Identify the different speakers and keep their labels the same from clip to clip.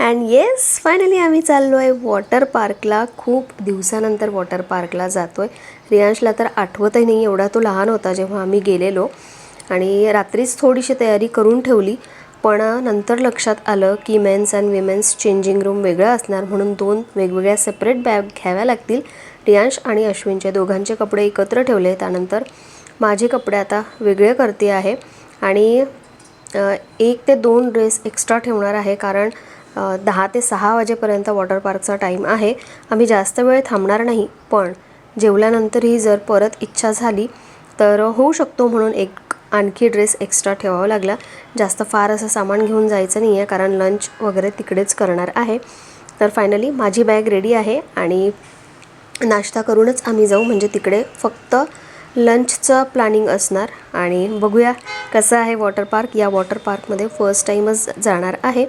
Speaker 1: And yes finally आम्ही चाललो आहे वॉटर पार्कला खूप दिवसानंतर वॉटर पार्कला जातो आहे रियांशला तर आठवतही नाही एवढा तो लहान होता जेव्हा आम्ही गेलेलो. आणि रात्रीच थोडीशी तयारी करून ठेवली. पण नंतर लक्षात आलं की men's and women's changing room वेगळं असणार म्हणून दोन वेगवेगळ्या सेपरेट बॅग घ्याव्या लागतील. रियांश आणि अश्विनचे दोघांचे कपडे एकत्र ठेवले. त्यानंतर माझे कपडे आता वेगळे करते आहे. आणि एक ते दोन ड्रेस एक्स्ट्रा ठेवणार आहे कारण दहा ते सहा वाजेपर्यंत वॉटर पार्कचा टाईम आहे. आम्ही जास्त वेळ थांबणार नाही पण जेवल्यानंतरही जर परत इच्छा झाली तर होऊ शकतो म्हणून एक आणखी ड्रेस एक्स्ट्रा ठेवावा लागला. जास्त फार असं सामान घेऊन जायचं नाही आहे कारण लंच वगैरे तिकडेच करणार आहे. तर फायनली माझी बॅग रेडी आहे आणि नाश्ता करूनच आम्ही जाऊ म्हणजे तिकडे फक्त लंचचं प्लॅनिंग असणार. आणि बघूया कसं आहे वॉटर पार्क या वॉटर पार्कमध्ये फर्स्ट टाईमच जाणार आहे.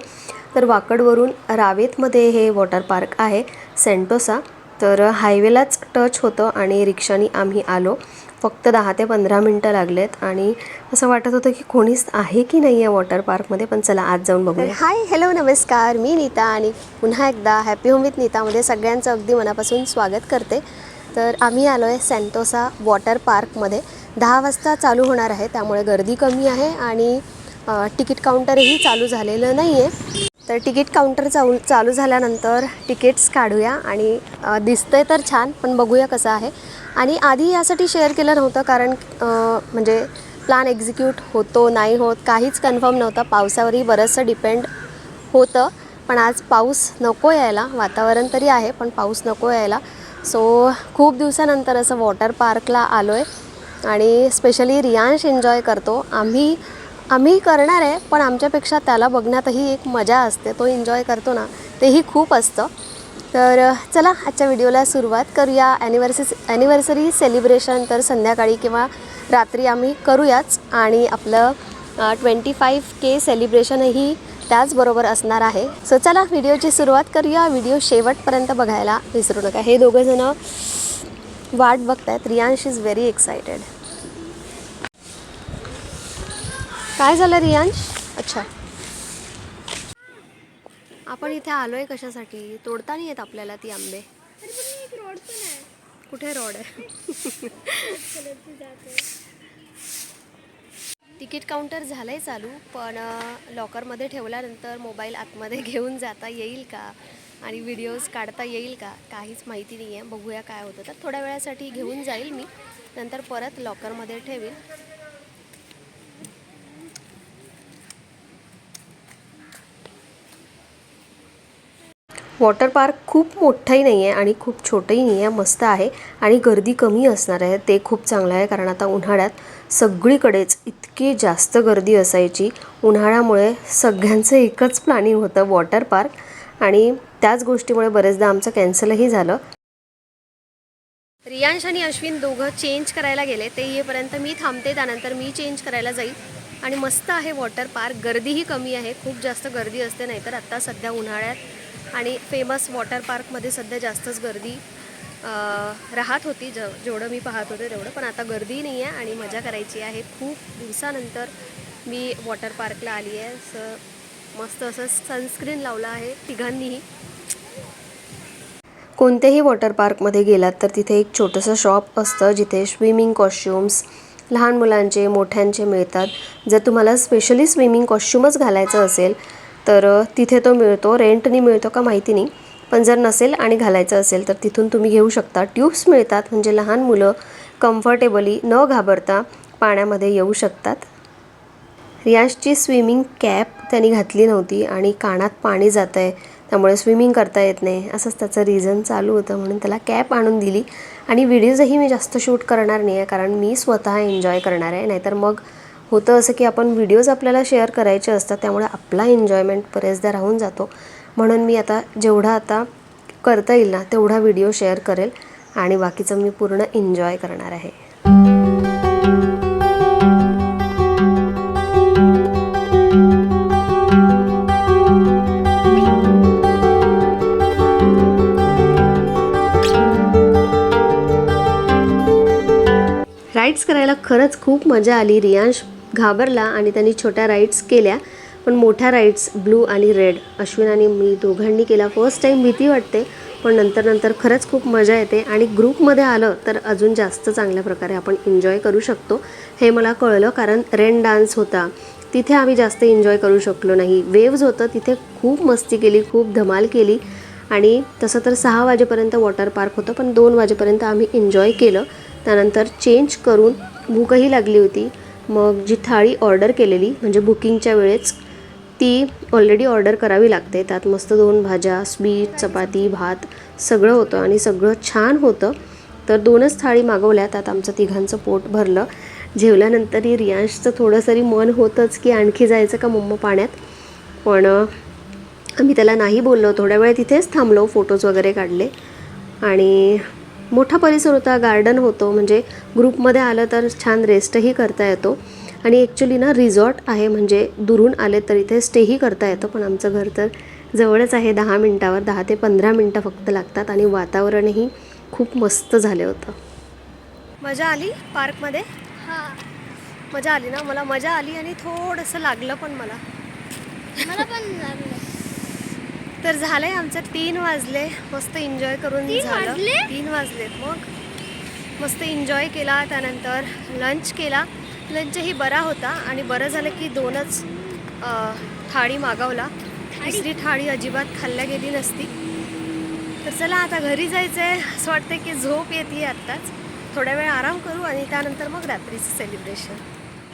Speaker 1: तर वाकडवरून रावेतमध्ये हे वॉटर पार्क आहे सेंटोसा. तर हायवेलाच टच होतं आणि रिक्षाने आम्ही आलो. फक्त दहा ते पंधरा मिनटं लागलेत आणि असं वाटत होतं की कोणीच आहे की नाही आहे वॉटर पार्कमध्ये पण चला आज जाऊन बघूया. हाय हॅलो नमस्कार. मी नीता आणि पुन्हा एकदा हॅपी होम विथ नीतामध्ये सगळ्यांचं अगदी मनापासून स्वागत करते. तर आम्ही आलो आहे सेंटोसा वॉटर पार्कमध्ये. दहा वाजता चालू होणार आहे त्यामुळे गर्दी कमी आहे आणि तिकीट काउंटरही चालू झालेलं नाही आहे तर तिकीट काउंटर चालू चालू झाल्यानंतर तिकीट्स काढूया आणि दिसतंय तर छान पण बघूया कसं आहे. आणि आधी यासाठी शेअर केलं नव्हतं कारण म्हणजे प्लॅन एक्झिक्यूट होतो नाही होत काहीच कन्फर्म नव्हतं. पावसावरही बरंचसं डिपेंड होतं पण आज पाऊस नको यायला. वातावरण तरी आहे पण पाऊस नको यायला. सो खूप दिवसानंतर असं वॉटर पार्कला आलो आहे आणि स्पेशली रियांश एन्जॉय करतो. आम्ही आम्ही करणार आहे पण आमच्यापेक्षा त्याला बघण्यातही एक मजा असते तो एन्जॉय करतो ना तेही खूप असतं. तर चला आजच्या व्हिडिओला सुरुवात करूया. ॲनिव्हर्सरी ॲनिव्हर्सरी सेलिब्रेशन तर संध्याकाळी किंवा रात्री आम्ही करूयाच. आणि आपलं ट्वेंटी फाईव्ह के सेलिब्रेशनही त्याचबरोबर असणार आहे. सो चला व्हिडिओची सुरुवात करूया. व्हिडिओ शेवटपर्यंत बघायला विसरू नका. हे दोघंजणं वाट बघतायत. रियांश इज व्हेरी एक्सायटेड काय झालं रियांश? अच्छा. आपण इथे आलोय कशासाठी? तोडता नाही येत आपल्याला ती आंबे. कुठे रॉड आहे? तिकीट काउंटर झालंय चालू पण लॉकरमध्ये ठेवल्यानंतर मोबाईल आतमध्ये घेऊन जाता येईल का? आणि व्हिडिओज काढता येईल का? काहीच माहिती नाही आहे बघूया काय होतं. तर थोड्या वेळासाठी घेऊन जाईल मी. नंतर परत लॉकरमध्ये ठेवीन. वॉटर पार्क खूप मोठंही नाही आहे आणि खूप छोटंही नाही आहे मस्त आहे आणि गर्दी कमी असणार आहे. ते खूप चांगलं आहे कारण आता उन्हाळ्यात सगळीकडेच इतकी जास्त गर्दी असायची. उन्हाळ्यामुळे सगळ्यांचं एकच प्लॅनिंग होतं वॉटर पार्क आणि त्याच गोष्टीमुळे बरेचदा आमचं कॅन्सलही झालं. रियांश आणि अश्विन दोघं चेंज करायला गेले. ते येईपर्यंत मी थांबते त्यानंतर मी चेंज करायला जाईल. आणि मस्त आहे वॉटर पार्क. गर्दीही कमी आहे. खूप जास्त गर्दी असते नाहीतर आत्ता सध्या उन्हाळ्यात आणि फेमस वॉटर पार्कमध्ये सध्या जास्तच गर्दी राहत होती. ज जेवढं मी पाहत होते तेवढं. पण आता गर्दी नाही आहे आणि मजा करायची आहे. खूप दिवसानंतर मी वॉटर पार्कला आली आहे. असं मस्त असं सनस्क्रीन लावलं आहे तिघांनीही. कोणत्याही वॉटर पार्कमध्ये गेलात तर तिथे एक छोटंसं शॉप असतं. जिथे स्विमिंग कॉस्ट्युम्स लहान मुलांचे मोठ्यांचे मिळतात. जर तुम्हाला स्पेशली स्विमिंग कॉस्ट्युमच घालायचं असेल तर तिथे तो मिळतो रेंटनी मिळतो का माहिती नाही. पण जर नसेल आणि घालायचं असेल तर तिथून तुम्ही घेऊ शकता. ट्यूब्स मिळतात म्हणजे लहान मुलं कम्फर्टेबली न घाबरता पाण्यामध्ये येऊ शकतात. रियाजची स्विमिंग कॅप त्यांनी घातली नव्हती आणि कानात पाणी जात आहे त्यामुळे स्विमिंग करता येत नाही. असंच त्याचं रिझन चालू होतं म्हणून त्याला कॅप आणून दिली. आणि व्हिडिओजही मी जास्त शूट करणार नाही आहे कारण मी स्वतः एन्जॉय करणार आहे. नाहीतर मग होतं असं की आपण व्हिडिओज आपल्याला शेअर करायचे असतात त्यामुळे आपला एन्जॉयमेंट बरेचदा राहून जातो. म्हणून मी आता जेवढा आता करता येईल ना तेवढा व्हिडिओ शेअर करेल आणि बाकीचं मी पूर्ण एन्जॉय करणार आहे. राईट्स करायला खरंच खूप मजा आली. रियांश घाबरला आणि त्यांनी छोट्या राईड्स केल्या. पण मोठ्या राईड्स ब्लू आणि रेड अश्विन आणि मी दोघांनी केला. फर्स्ट टाईम भीती वाटते पण नंतर नंतर खरंच खूप मजा येते. आणि ग्रुपमध्ये आलं तर अजून जास्त चांगल्या प्रकारे आपण एन्जॉय करू शकतो. हे मला कळलं कारण रेन डान्स होता. तिथे आम्ही जास्त एन्जॉय करू शकलो नाही. वेव्ज होतं तिथे खूप मस्ती केली खूप धमाल केली. आणि तसं तर सहा वाजेपर्यंत वॉटर पार्क होतं पण दोन वाजेपर्यंत आम्ही एन्जॉय केलं. त्यानंतर चेंज करून भूकही लागली होती. मग जी थाळी ऑर्डर केलेली म्हणजे बुकिंगच्या वेळेस ती ऑलरेडी ऑर्डर करावी लागते. त्यात मस्त दोन भाज्या स्वीट चपाती भात सगळं होतं आणि सगळं छान होतं. तर दोनच थाळी मागवल्या. त्यात आमचं तिघांचं पोट भरलं. जेवल्यानंतरही रियांशचं थोडंसरी मन होतंच की आणखी जायचं का मम्मा पाण्यात. पण आम्ही त्याला नाही बोललो. थोड्या वेळ तिथेच थांबलो फोटोज वगैरे काढले. आणि मोठा परिसर होता गार्डन होतं. म्हणजे ग्रुपमध्ये आलं तर छान रेस्टही करता येतो. आणि ॲक्च्युली ना रिसॉर्ट आहे म्हणजे दुरून आले तर इथे स्टेही करता येतं. पण आमचं घर तर जवळच आहे दहा मिनटावर दहा ते पंधरा मिनटं फक्त लागतात. आणि वातावरणही खूप मस्त झालं होतं. मजा आली पार्कमध्ये
Speaker 2: हा.
Speaker 1: मजा आली ना? मला मजा आली आणि थोडंसं लागलं पण मला.
Speaker 2: मला पण लागलं.
Speaker 1: तर झालंय आमचं तीन वाजले. मस्त एन्जॉय करून
Speaker 2: तीन
Speaker 1: झालं.
Speaker 2: वाजले?
Speaker 1: तीन वाजलेत मग. मस्त एन्जॉय केला त्यानंतर लंच केला. लंचही बरा होता आणि बरं झालं की दोनच थाळी मागवला. तिसरी थाळी अजिबात खाल्ल्या गेली नसती. तर चला आता घरी जायचं आहे असं वाटतं की झोप येते आत्ताच. थोड्या वेळ आराम करू आणि त्यानंतर मग रात्रीचं सेलिब्रेशन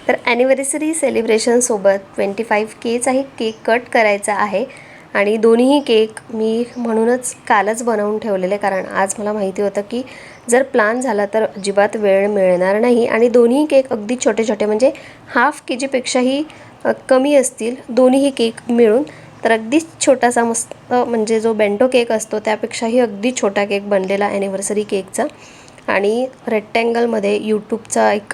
Speaker 1: तर ॲनिव्हर्सरी सेलिब्रेशनसोबत ट्वेंटी फाईव्ह केचाही केक कट करायचा आहे. आणि दोन्हीही केक मी म्हणूनच कालच बनवून ठेवलेले कारण आज मला माहिती होतं की जर प्लान झाला तर अजिबात वेळ मिळणार नाही. आणि दोन्ही केक अगदी छोटे छोटे म्हणजे हाफ के जीपेक्षाही कमी असतील दोन्हीही केक मिळून तर अगदीच छोटासा मस्त म्हणजे जो बेंटो केक असतो त्यापेक्षाही अगदी छोटा केक बनलेला ॲनिव्हर्सरी केकचा. आणि रेक्टँगलमध्ये यूट्यूबचा एक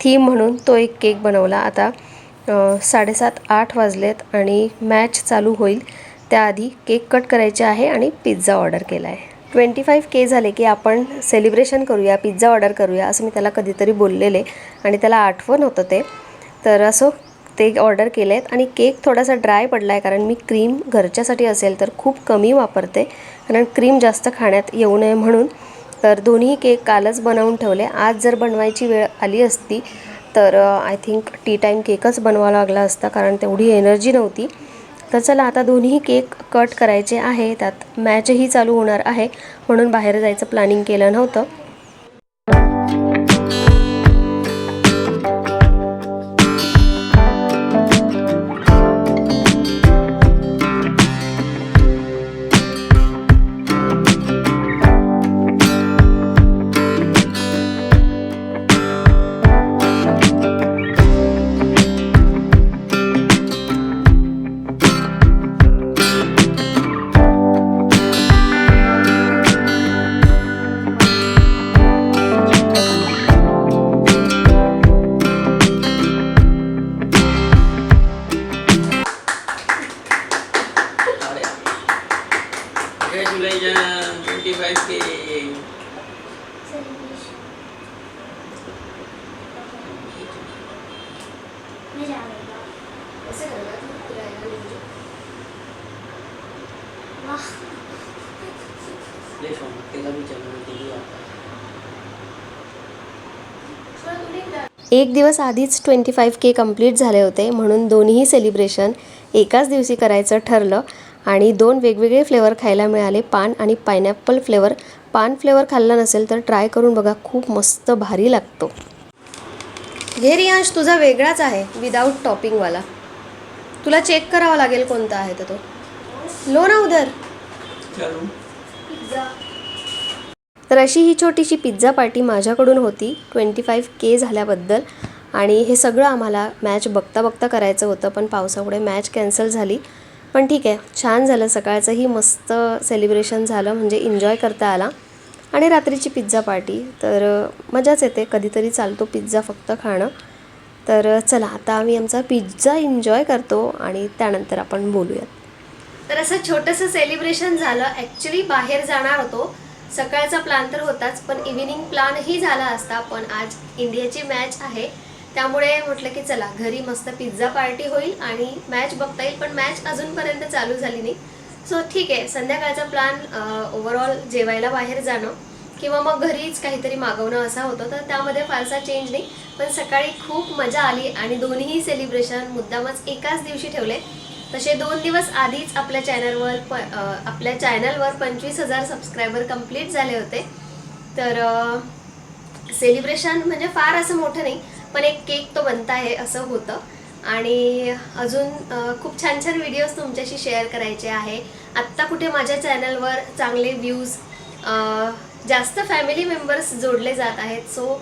Speaker 1: थीम म्हणून तो एक केक बनवला. आता साडेसात आठ वाजलेत आणि मॅच चालू होईल. त्याआधी केक कट करायचे आहे आणि पिझ्झा ऑर्डर केला आहे ट्वेंटी फाईव्ह के झाले की आपण सेलिब्रेशन करूया पिझ्झा ऑर्डर करूया असं मी त्याला कधीतरी बोललेले आणि त्याला आठवण होतं ते. तर असं ते ऑर्डर केले आहेत आणि केक थोडासा ड्राय पडला आहे कारण मी क्रीम घरच्यासाठी असेल तर खूप कमी वापरते. कारण क्रीम जास्त खाण्यात येऊ नये म्हणून. तर दोन्ही केक कालच बनवून ठेवले. आज जर बनवायची वेळ आली असती तर आय थिंक टी टाईम केकच बनवावा लागला असता कारण तेवढी एनर्जी नव्हती. तर चला आता दोन्ही केक कट करायचे आहे. त्यात मॅचही चालू होणार आहे. म्हणून बाहेर जायचं प्लॅनिंग केलं नव्हतं.
Speaker 3: ले फोन तेरा भी चलना चाहिए आता
Speaker 1: एक दिवस आधीच ट्वेंटी फाईव्ह के कंप्लीट झाले होते म्हणून दोन्हीही सेलिब्रेशन एकाच दिवशी करायचं ठरलं आणि दोन वेगवेगळे फ्लेवर खायला मिळाले पान आणि पायनॅपल फ्लेवर. पान फ्लेवर खाल्ला नसेल तर ट्राय करून बघा खूप मस्त भारी लागतो. घे रियांश तुझा वेगळाच आहे विदाऊट टॉपिंगवाला तुला चेक करावा लागेल कोणता आहे तर तो. लो ना उधर.
Speaker 3: चलो.
Speaker 1: तर अशी ही छोटीशी पिझ्झा पार्टी माझ्याकडून होती. ट्वेंटी फाईव्ह के झाल्याबद्दल. आणि हे सगळं आम्हाला मॅच बघता बघता करायचं होतं पण पावसामुळे मॅच कॅन्सल झाली. पण ठीक आहे छान झालं. सकाळचंही मस्त सेलिब्रेशन झालं म्हणजे एन्जॉय करता आला. आणि रात्रीची पिझ्झा पार्टी. तर मजाच येते. कधीतरी चालतो पिझ्झा फक्त खाणं. तर चला आता आम्ही आमचा पिझ्झा एन्जॉय करतो आणि त्यानंतर आपण बोलूयात. तर असं छोटंसं सेलिब्रेशन झालं. ॲक्च्युली बाहेर जाणार होतो. सकाळचा प्लॅन तर होताच पण इव्हिनिंग प्लॅनही झाला असता. पण आज इंडियाची मॅच आहे. त्यामुळे म्हटलं की चला घरी मस्त पिझ्झा पार्टी होईल आणि मॅच बघता येईल. पण मॅच अजूनपर्यंत चालू झाली नाही. सो ठीक आहे. संध्याकाळचा प्लॅन ओव्हरऑल जेवायला बाहेर जाणं किंवा मग घरीच काहीतरी मागवणं असा होतं. तर त्यामध्ये फारसा चेंज नाही. पण सकाळी खूप मजा आली आणि दोन्ही सेलिब्रेशन मुद्दामच एकाच दिवशी ठेवले. तसे दोन दिवस आधीच आपल्या चॅनलवर प आपल्या चॅनलवर पंचवीस हजार सबस्क्रायबर कंप्लीट झाले होते. तर सेलिब्रेशन म्हणजे फार असं मोठं नाही पण एक केक तो बनता आहे असं होतं. आणि अजून खूप छान छान व्हिडिओज तुमच्याशी शेअर करायचे आहे. आत्ता कुठे माझ्या चॅनलवर चांगले व्ह्यूज जास्त फॅमिली मेंबर्स जोडले जात आहेत. सो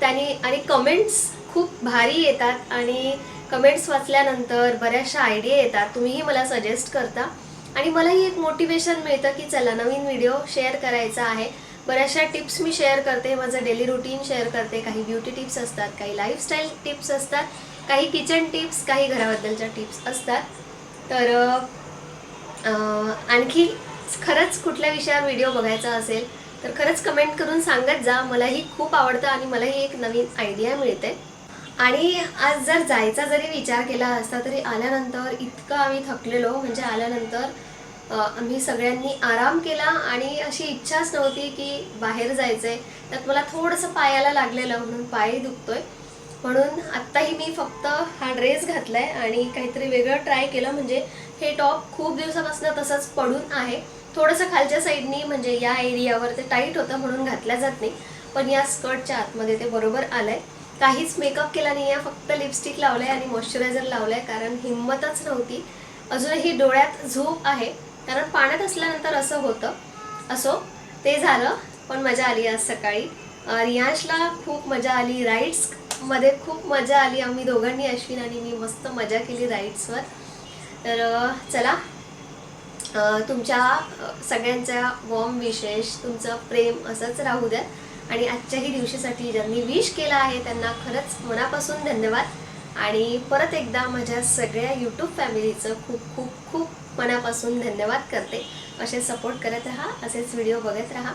Speaker 1: त्यांनी आणि कमेंट्स खूप भारी येतात आणि कमेंट्स वाचल्यानंतर बऱ्याचशा आयडिया येतात. तुम्हीही मला सजेस्ट करता. आणि मलाही एक मोटिवेशन मिळतं की चला नवीन व्हिडिओ शेअर करायचा आहे. बऱ्याचशा टिप्स मी शेअर करते. माझं डेली रुटीन शेअर करते. काही ब्युटी टिप्स असतात काही लाईफस्टाईल टिप्स असतात. काही किचन टिप्स काही घराबद्दलच्या टिप्स असतात. तर आणखी खरंच कुठल्या विषयावर व्हिडिओ बघायचा असेल तर खरंच कमेंट करून सांगत जा. मलाही खूप आवडतं आणि मलाही एक नवीन आयडिया मिळते. आणि आज जर जायचा जरी विचार केला असता तरी आल्यानंतर इतकं आम्ही थकलेलो. म्हणजे आल्यानंतर आम्ही सगळ्यांनी आराम केला आणि अशी इच्छाच नव्हती की बाहेर जायचं आहे त्यात मला थोडंसं पायाला लागलेलं म्हणून पाय दुखतोय. म्हणून आत्ताही मी फक्त हा ड्रेस घातलाय आणि काहीतरी वेगळं ट्राय केलं. म्हणजे हे टॉप खूप दिवसापासून तसंच पडून आहे. थोडंसं खालच्या साईडनी म्हणजे या एरियावर ते टाईट होतं म्हणून घातल्या जात नाही. पण या स्कर्टच्या आतमध्ये ते बरोबर आलंय. काहीच मेकअप केला नाही आहे फक्त लिपस्टिक लावलंय आणि मॉइश्चरायझर आहे कारण हिंमतच नव्हती. अजूनही डोळ्यात झोप आहे. कारण पाण्यात असल्यानंतर असं होतं. असो ते झालं. पण मजा आली आज सकाळी. रियांशला खूप मजा आली. राईड्स मध्ये खूप मजा आली. आम्ही दोघांनी अश्विन आणि मी मस्त मजा केली राईड्सवर. तर चला. तुमच्या सगळ्यांच्या वॉर्म विशेष तुमचं प्रेम असंच राहू द्या. आणि आजच्याही दिवशीसाठी ज्यांनी विश केला आहे त्यांना खरंच मनापासून धन्यवाद. आणि परत एकदा माझ्या सगळ्या यूट्यूब फॅमिलीचं खूप खूप खूप मनापासून धन्यवाद करते. असे सपोर्ट करत राहा असेच व्हिडिओ बघत राहा.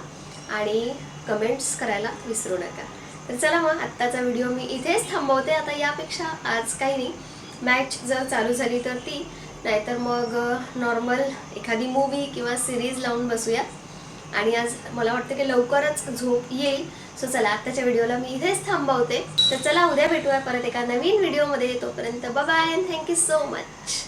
Speaker 1: आणि कमेंट्स करायला विसरू नका. तर चला मग आत्ताचा व्हिडिओ मी इथेच थांबवते. आता यापेक्षा आज काही नाही. मॅच जर चालू झाली तर ती. नाहीतर मग नॉर्मल एखादी मूवी किंवा सिरीज लावून बसूया. आणि आज मला वाटतं की लवकरच झोप येईल. सो चला आत्ताच्या व्हिडिओला मी इथेच थांबवते. तर चला उद्या भेटूया परत एका नवीन व्हिडिओमध्ये तोपर्यंत bye and thank you so much